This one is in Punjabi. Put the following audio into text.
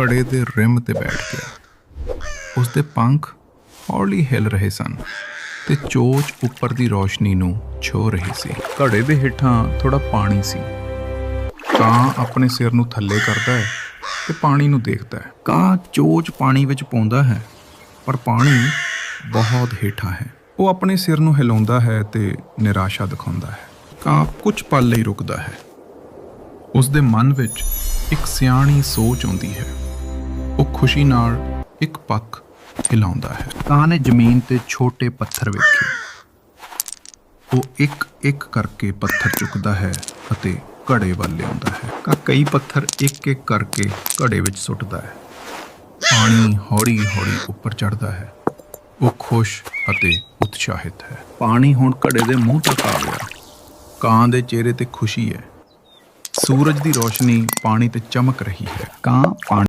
ਘੜੇ ਦੇ ਰਿਮ ਤੇ ਬੈਠ ਗਿਆ। ਉਸ ਦੇ ਪੰਖ ਹੌਲੀ ਹਿਲ ਰਹੇ ਸਨ ਤੇ ਚੋਚ ਉੱਪਰ ਦੀ ਰੋਸ਼ਨੀ ਨੂੰ ਛੋ ਰਹੀ ਸੀ। ਘੜੇ ਦੇ ਹੇਠਾਂ ਥੋੜਾ ਪਾਣੀ ਸੀ। ਕਾਂ ਆਪਣੇ ਸਿਰ ਨੂੰ ਥੱਲੇ ਕਰਦਾ ਹੈ ਤੇ ਪਾਣੀ ਨੂੰ ਦੇਖਦਾ ਹੈ। ਕਾਂ ਚੋਚ ਪਾਣੀ ਵਿੱਚ ਪਾਉਂਦਾ ਹੈ, ਪਰ ਪਾਣੀ ਬਹੁਤ ਹੇਠਾਂ ਹੈ। ਉਹ ਆਪਣੇ ਸਿਰ ਨੂੰ ਹਿਲਾਉਂਦਾ ਹੈ ਤੇ ਨਿਰਾਸ਼ਾ ਦਿਖਾਉਂਦਾ ਹੈ। ਕਾਂ ਕੁਝ ਪਲ ਲਈ ਰੁਕਦਾ ਹੈ। ਉਸ ਦੇ ਮਨ ਵਿੱਚ ਇੱਕ ਸਿਆਣੀ ਸੋਚ ਆਉਂਦੀ ਹੈ। ਖੁਸ਼ੀ ਨਾਲ ਇੱਕ ਪੱਖ ਹਿਲਾਉਂਦਾ ਹੈ। ਕਾਂ ਨੇ ਜ਼ਮੀਨ ਤੇ ਛੋਟੇ ਪੱਥਰ ਵੇਖੇ। ਉਹ ਇੱਕ ਇੱਕ ਕਰਕੇ ਪੱਥਰ ਚੁੱਕਦਾ ਹੈ ਅਤੇ ਘੜੇ ਵੱਲ ਲਿਆਉਂਦਾ ਹੈ। ਕਾ ਕਈ ਪੱਥਰ ਇੱਕ ਇੱਕ ਕਰਕੇ ਘੜੇ ਵਿੱਚ ਸੁੱਟਦਾ ਹੈ। ਪਾਣੀ ਹੌਲੀ ਹੌਲੀ ਉੱਪਰ ਚੜਦਾ ਹੈ। ਉਹ ਖੁਸ਼ ਅਤੇ ਉਤਸ਼ਾਹਿਤ ਹੈ। ਪਾਣੀ ਹੁਣ ਘੜੇ ਦੇ ਮੂੰਹ ਤੱਕ ਆ ਗਿਆ। ਕਾਂ ਦੇ ਚਿਹਰੇ ਤੇ ਖੁਸ਼ੀ ਹੈ। ਸੂਰਜ ਦੀ ਰੋਸ਼ਨੀ ਪਾਣੀ ਤੇ ਚਮਕ ਰਹੀ ਹੈ। ਕਾਂ ਪਾਣੀ